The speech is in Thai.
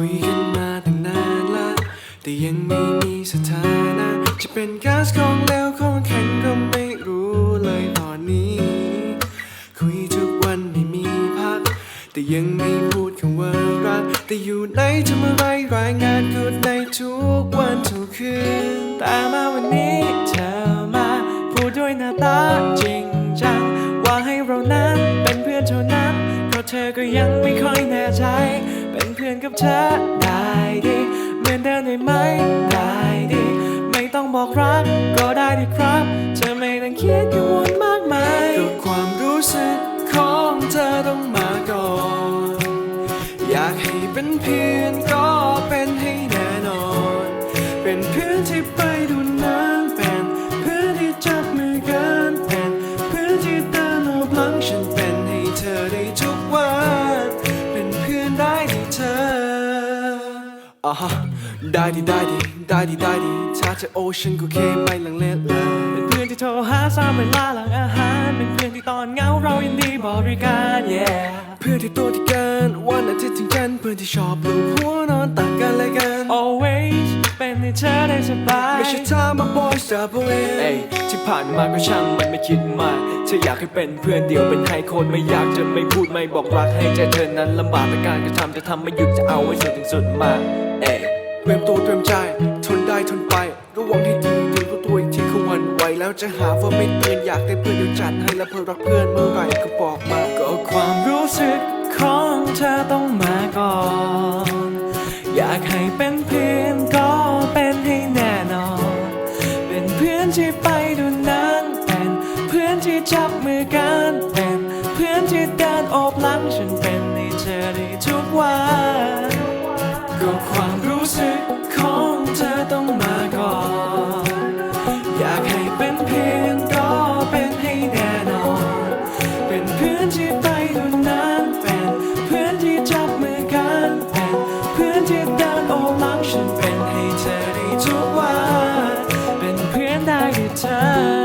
คุยกันมาตั้งนานละแต่ยังไม่มีสถานะ จะเป็นก๊าซของเหลวของแข็งก็ไม่รู้เลยตอนนี้ คุยทุกวันไม่มีพัก แต่ยังไม่พูดคำว่ารัก แต่อยู่ไหนทำอะไรรายงานกูในทุกวันทุกคืนแต่มาวันนี้เธอมาพูดด้วยหน้าตาจริงจังว่าให้เรานั้นเป็นเพื่อนเท่านั้นเพราะเธอก็ยังไม่ค่อย อนกับเธอได้ดี เหมือนเดิมได้ไหมได้ดี ไม่ต้องบอกรักก็ได้ดีครับเธอไม่ต้องคิดกังวลมากมายก็ความรู้สึกของเธอต้องมาก่อน อยากให้เป็นเพื่อนก็เป็นให้แน่นอน เป็นเพื่อนที่ไปดูหนังเป็นเพื่อนที่จับมือกันเป็นเพื่อนที่เดินโอบหลังฉัน อ่าฮะได้ดีได้ดีได้ดีได้ดีถ้าจะโอฉันก็เคไม่ลังเลเลยเป็นเพื่อนที่โทรหาสามเวลาหลังอาหาร เป็นเพื่อนที่ตอนเหงาเรายินดีบริการ yeah เพื่อนที่ตัวที่กันวันอาทิตย์ถึงกัน เพื่อนที่ชอบลูบหัวนอนตักกันและกัน always เป็น ให้เธอได้สบายไม่ใช่ท่ามา boy stop away เอ้ยที่ผ่านมาก็ช่างมันไม่คิดมากเธออยากให้เป็นเพื่อนเดียวเป็นให้คนไม่อยากจะไม่พูดไม่บอกรักให้ใจเธอนั้นลำบากแต่การกระทำจะทำไม่หยุดจะเอาไว้สุดถึงสุดมาเอ้ยเตรียมตัวเตรียมใจ ทนได้ทนไประวังให้ดีเตรียมตัวตัวอีกทีเขาหวันไหวแล้วจะหาว่าไม่เตือนอยากได้เพื่อนเดียวจัดให้และเพื่อรักเพื่อนเมื่อไหร่ก็บอกมาก็ความรู้สึกของเธอต้องมาก่อน อยากให้เป็นเพื่อน ดูนั้นเป็นเพื่อนที่จับมือกันเป็นเพื่อนที่เดินโอบหลังฉันเป็นให้เธอได้ทุกวันก็ความ ห